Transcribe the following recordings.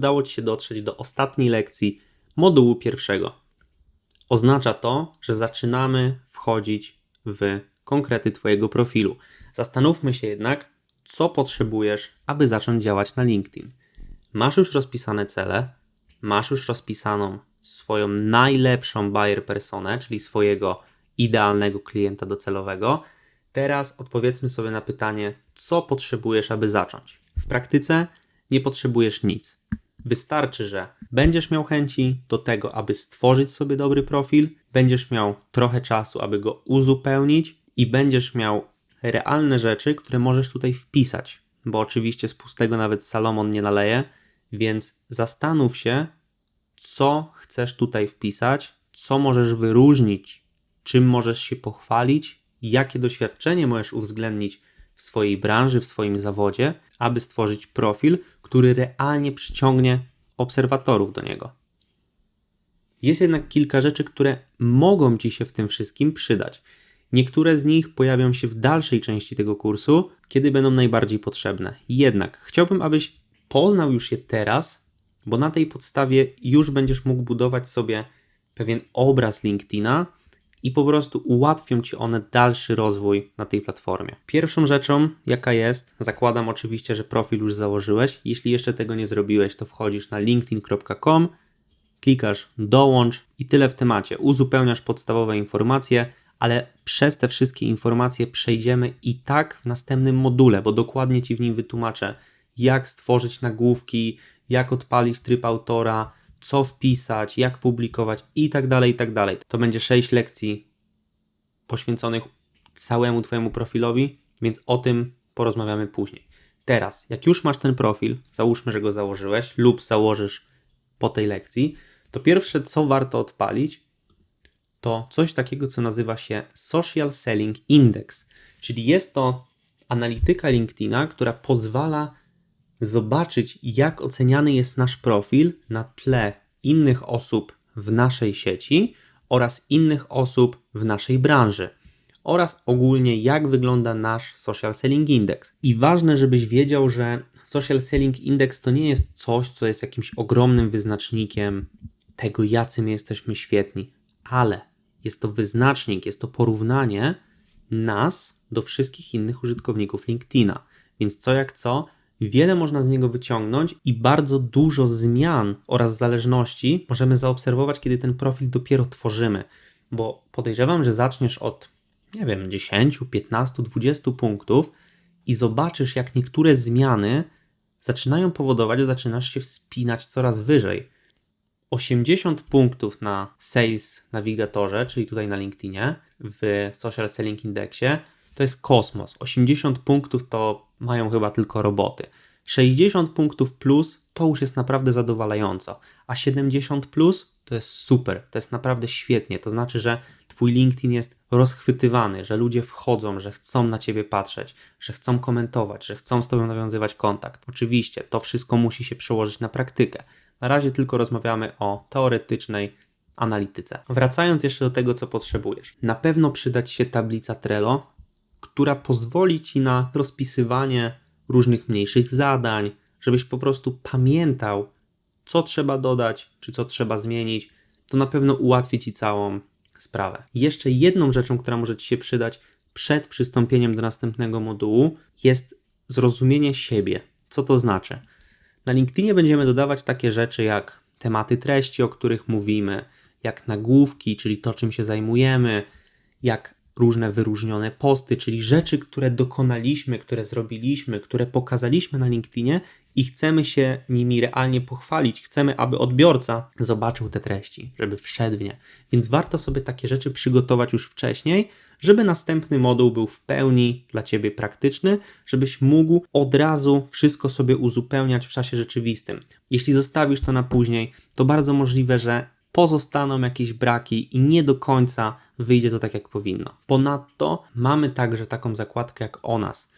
udało Ci się dotrzeć do ostatniej lekcji modułu pierwszego. Oznacza to, że zaczynamy wchodzić w konkrety Twojego profilu. Zastanówmy się jednak, co potrzebujesz, aby zacząć działać na LinkedIn. Masz już rozpisane cele, masz już rozpisaną swoją najlepszą buyer personę, czyli swojego idealnego klienta docelowego. Teraz odpowiedzmy sobie na pytanie, co potrzebujesz, aby zacząć. W praktyce nie potrzebujesz nic. Wystarczy, że będziesz miał chęci do tego, aby stworzyć sobie dobry profil, będziesz miał trochę czasu, aby go uzupełnić i będziesz miał realne rzeczy, które możesz tutaj wpisać, bo oczywiście z pustego nawet Salomon nie naleje, więc zastanów się, co chcesz tutaj wpisać, co możesz wyróżnić, czym możesz się pochwalić, jakie doświadczenie możesz uwzględnić w swojej branży, w swoim zawodzie, aby stworzyć profil, który realnie przyciągnie obserwatorów do niego. Jest jednak kilka rzeczy, które mogą Ci się w tym wszystkim przydać. Niektóre z nich pojawią się w dalszej części tego kursu, kiedy będą najbardziej potrzebne. Jednak chciałbym, abyś poznał już je teraz, bo na tej podstawie już będziesz mógł budować sobie pewien obraz LinkedIna i po prostu ułatwią ci one dalszy rozwój na tej platformie. Pierwszą rzeczą, jaka jest, zakładam oczywiście, że profil już założyłeś. Jeśli jeszcze tego nie zrobiłeś, to wchodzisz na linkedin.com, klikasz dołącz i tyle w temacie. Uzupełniasz podstawowe informacje, ale przez te wszystkie informacje przejdziemy i tak w następnym module, bo dokładnie ci w nim wytłumaczę, jak stworzyć nagłówki, jak odpalić tryb autora, co wpisać, jak publikować i tak dalej, i tak dalej. To będzie 6 lekcji poświęconych całemu Twojemu profilowi, więc o tym porozmawiamy później. Teraz, jak już masz ten profil, załóżmy, że go założyłeś lub założysz po tej lekcji, to pierwsze, co warto odpalić, to coś takiego, co nazywa się Social Selling Index, czyli jest to analityka LinkedIna, która pozwala zobaczyć, jak oceniany jest nasz profil na tle innych osób w naszej sieci oraz innych osób w naszej branży. Oraz ogólnie, jak wygląda nasz Social Selling Index. I ważne, żebyś wiedział, że Social Selling Index to nie jest coś, co jest jakimś ogromnym wyznacznikiem tego, jacy my jesteśmy świetni, ale jest to wyznacznik, jest to porównanie nas do wszystkich innych użytkowników LinkedIna. Więc co jak co, Wiele można z niego wyciągnąć i bardzo dużo zmian oraz zależności możemy zaobserwować, kiedy ten profil dopiero tworzymy, bo podejrzewam, że zaczniesz od, nie wiem, 10, 15, 20 punktów i zobaczysz, jak niektóre zmiany zaczynają powodować, że zaczynasz się wspinać coraz wyżej. 80 punktów na Sales Navigatorze, czyli tutaj na LinkedInie, w Social Selling Indexie, to jest kosmos. 80 punktów to mają chyba tylko roboty. 60 punktów plus to już jest naprawdę zadowalająco, a 70 plus to jest super, to jest naprawdę świetnie. To znaczy, że Twój LinkedIn jest rozchwytywany, że ludzie wchodzą, że chcą na Ciebie patrzeć, że chcą komentować, że chcą z Tobą nawiązywać kontakt. Oczywiście to wszystko musi się przełożyć na praktykę. Na razie tylko rozmawiamy o teoretycznej analityce. Wracając jeszcze do tego, co potrzebujesz. Na pewno przydać się tablica Trello, która pozwoli ci na rozpisywanie różnych mniejszych zadań, żebyś po prostu pamiętał, co trzeba dodać, czy co trzeba zmienić. To na pewno ułatwi ci całą sprawę. Jeszcze jedną rzeczą, która może ci się przydać przed przystąpieniem do następnego modułu, jest zrozumienie siebie. Co to znaczy? Na LinkedInie będziemy dodawać takie rzeczy jak tematy treści, o których mówimy, jak nagłówki, czyli to, czym się zajmujemy, jak różne wyróżnione posty, czyli rzeczy, które dokonaliśmy, które zrobiliśmy, które pokazaliśmy na LinkedInie i chcemy się nimi realnie pochwalić. Chcemy, aby odbiorca zobaczył te treści, żeby wszedł w nie. Więc warto sobie takie rzeczy przygotować już wcześniej, żeby następny moduł był w pełni dla Ciebie praktyczny, żebyś mógł od razu wszystko sobie uzupełniać w czasie rzeczywistym. Jeśli zostawisz to na później, to bardzo możliwe, że pozostaną jakieś braki i nie do końca wyjdzie to tak, jak powinno. Ponadto mamy także taką zakładkę jak o nas.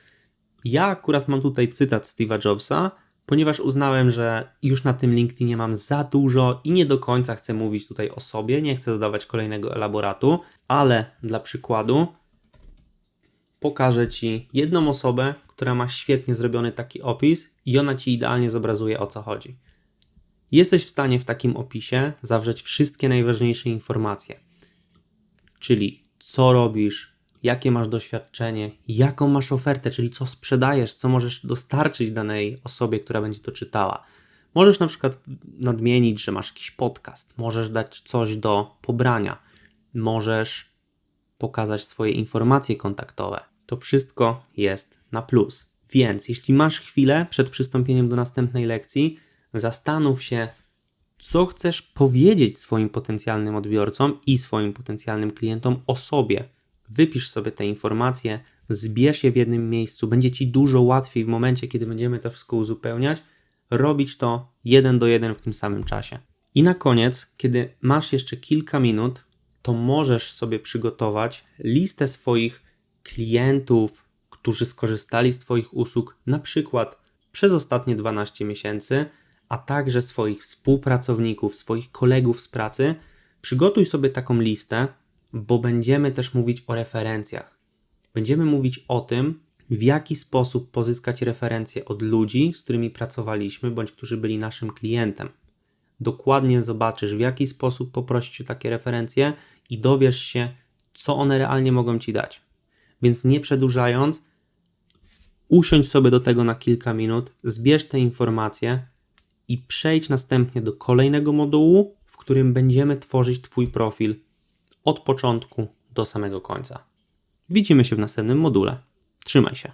Ja akurat mam tutaj cytat Steve'a Jobsa, ponieważ uznałem, że już na tym LinkedInie mam za dużo i nie do końca chcę mówić tutaj o sobie, nie chcę dodawać kolejnego elaboratu, ale dla przykładu pokażę Ci jedną osobę, która ma świetnie zrobiony taki opis i ona Ci idealnie zobrazuje o co chodzi. Jesteś w stanie w takim opisie zawrzeć wszystkie najważniejsze informacje, czyli co robisz, jakie masz doświadczenie, jaką masz ofertę, czyli co sprzedajesz, co możesz dostarczyć danej osobie, która będzie to czytała. Możesz na przykład nadmienić, że masz jakiś podcast, możesz dać coś do pobrania, możesz pokazać swoje informacje kontaktowe. To wszystko jest na plus. Więc jeśli masz chwilę przed przystąpieniem do następnej lekcji, zastanów się, co chcesz powiedzieć swoim potencjalnym odbiorcom i swoim potencjalnym klientom o sobie. Wypisz sobie te informacje, zbierz je w jednym miejscu. Będzie ci dużo łatwiej w momencie, kiedy będziemy to wszystko uzupełniać, robić to jeden do jeden w tym samym czasie. I na koniec, kiedy masz jeszcze kilka minut, to możesz sobie przygotować listę swoich klientów, którzy skorzystali z Twoich usług, na przykład przez ostatnie 12 miesięcy, a także swoich współpracowników, swoich kolegów z pracy. Przygotuj sobie taką listę, bo będziemy też mówić o referencjach. Będziemy mówić o tym, w jaki sposób pozyskać referencje od ludzi, z którymi pracowaliśmy, bądź którzy byli naszym klientem. Dokładnie zobaczysz, w jaki sposób poprosić o takie referencje i dowiesz się, co one realnie mogą ci dać. Więc nie przedłużając, usiądź sobie do tego na kilka minut, zbierz te informacje i przejdź następnie do kolejnego modułu, w którym będziemy tworzyć Twój profil od początku do samego końca. Widzimy się w następnym module. Trzymaj się.